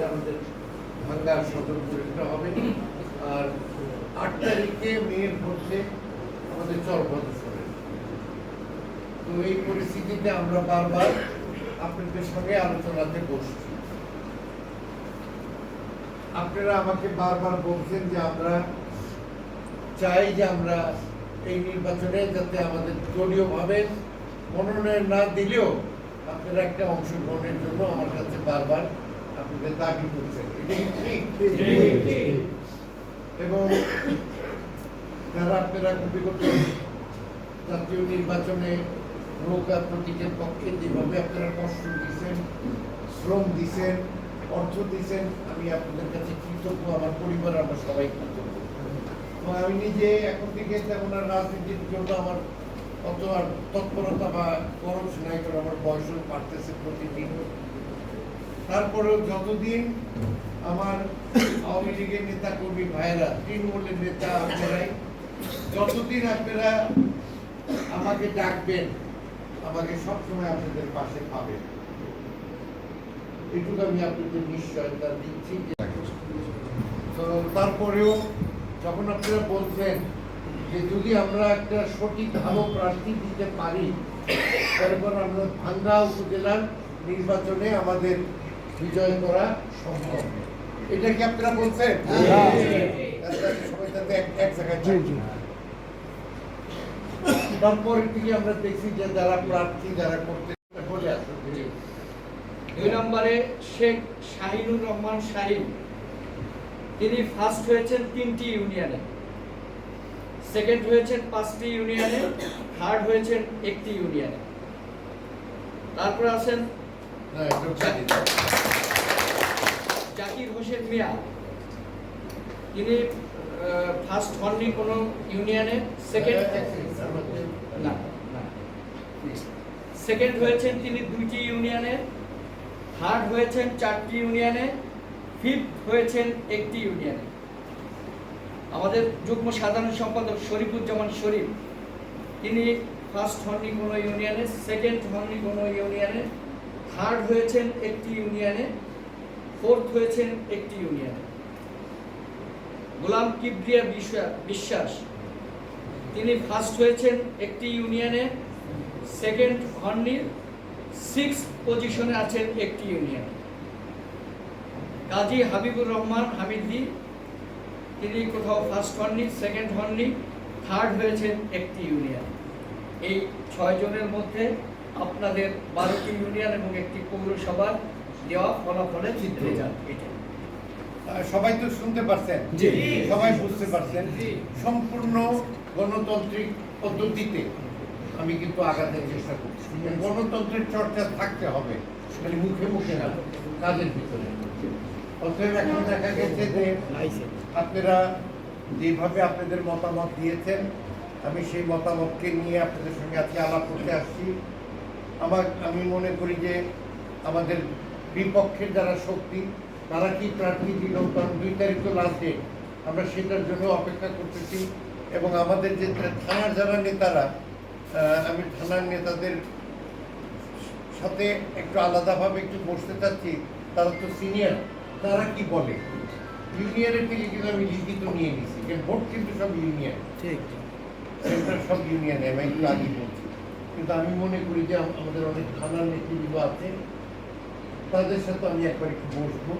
ভিতরে আমাদের ভাঙ্গার সতর্কতা হবে। আর আট তারিখে মেয়ের হচ্ছে আমাদের চরপদর্শনের তো এই পরিস্থিতিতে আমরা বারবার আপনাদের সঙ্গে আলোচনাতে বসছি। আপনারা আমাকে বারবার বলছেন যে আমরা চাই যে আমরা এই নির্বাচনে যাতে আমাদের দলীয়ভাবে মনোনয়ন না দিলেও আপনারা একটা অংশগ্রহণের জন্য আমার কাছে বারবার জাতীয় নির্বাচনে নৌকা প্রতীকের পক্ষে যেভাবে আপনারা কষ্ট দিয়েছেন শ্রম দিয়েছেন অর্থ দিয়েছেন আমি আপনাদের কাছে কৃতজ্ঞ আমার পরিবার আমরা সবাই কৃতজ্ঞ এবং আমি নিজে এখন থেকে তেমন রাজনীতির জন্য আমার অত আর তৎপরতা বা খরচ নাই কারণ আমার বয়সও বাড়তেছে প্রতিদিন। তারপরেও যতদিন আমার আওয়ামী লীগের নেতা কর্মী ভাইয়েরা, তৃণমূলের নেতা আপনারাই, যতদিন আপনারা আমাকে ডাকবেন, আমাকে সবসময় আপনাদের পাশে পাবেন। এটুকু আমি আপনাদের নিশ্চয়তা দিচ্ছি। তারপরেও যখন আপনারা বলছেন যে যদি আমরা একটা সঠিক ভালো প্রার্থী দিতে পারি, তারপর আমরা ভাঙ্গা উপজেলার নির্বাচনে আমাদের বিজয় করা সম্ভব। এটা কি আপনারা বলছেন? সবাই এক- জায়গায় তারপরের দিকে আমরা দেখছি যে যারা প্রার্থী যারা করতে বলে আসুন দুই নম্বরে শেখ শাহিনুর রহমান শাহিন। তিনি ফার্স্ট হয়েছেন তিনটি ইউনিয়নে। সেকেন্ড হয়েছেন পাঁচটি ইউনিয়নে। থার্ড হয়েছেন একটি ইউনিয়নে। তারপর আছেন। জাকির হোসেন মিয়া তিনি ফার্স্ট হননি কোনো ইউনিয়নে সেকেন্ড না সেকেন্ড হয়েছেন তিনি দুইটি ইউনিয়নে থার্ড হয়েছেন চারটি ইউনিয়নে ফিফথ হয়েছেন একটি ইউনিয়নে আমাদের যুগ্ম সাধারণ সম্পাদক শরীফুজ্জামান শরীফ তিনি ফার্স্ট হননি কোনো ইউনিয়নে সেকেন্ড হননি কোনো ইউনিয়নে থার্ড হয়েছেন একটি ইউনিয়নে ফোর্থ হয়েছেন একটি ইউনিয়নে। গোলাম কিবরিয়া বিশ্বাস, তিনি ফার্স্ট হয়েছেন একটি ইউনিয়নে সেকেন্ড হননি সিক্স পজিশনে আছেন একটি ইউনিয়নে। কাজী হাবিবুর রহমান হামিদি, তিনি কোথাও ফার্স্ট হননি সেকেন্ড হননি থার্ড হয়েছেন একটি ইউনিয়ন। এই ছয় জনের মধ্যে আপনাদের বারোটি ইউনিয়ন এবং একটি পৌরসভার দেওয়া ফলাফলের রেজাল্ট এটা। সবাই তো শুনতে পারছেন। জি। সবাই বুঝতে পারছেন। সম্পূর্ণ গণতান্ত্রিক পদ্ধতিতে আমি কিন্তু আগাতে চেষ্টা করছি। গণতন্ত্রের চর্চা থাকতে হবে খালি মুখে মুখে না কাজের ভিতরে। অতএব এখন দেখা গেছে যে আপনারা যেভাবে আপনাদের মতামত দিয়েছেন আমি সেই মতামতকে নিয়ে আপনাদের সঙ্গে আজকে আলাপ করতে আসছি। আমার আমি মনে করি যে আমাদের বিপক্ষের যারা শক্তি তারা কি প্রার্থী দিল? কারণ দুই তারিখ তো লাস্ট ডেট আমরা সেটার জন্য অপেক্ষা করতেছি এবং আমাদের যে থানার যারা নেতারা আমি থানার নেতাদের সাথে একটু আলাদাভাবে একটু বসতে চাচ্ছি তারা তো সিনিয়র তারা কি বলে? ইউনিয়নের থেকে কিন্তু আমি লিখিত নিয়ে নিছি ভোট কিন্তু সব ইউনিয়ন ঠিক। সব ইউনিয়নে আমি একটু আগে বলছি। কিন্তু আমি মনে করি যে আমাদের অনেক থানার নেতৃবৃন্দ আছে তাদের সাথে আমি একবার একটু বসবো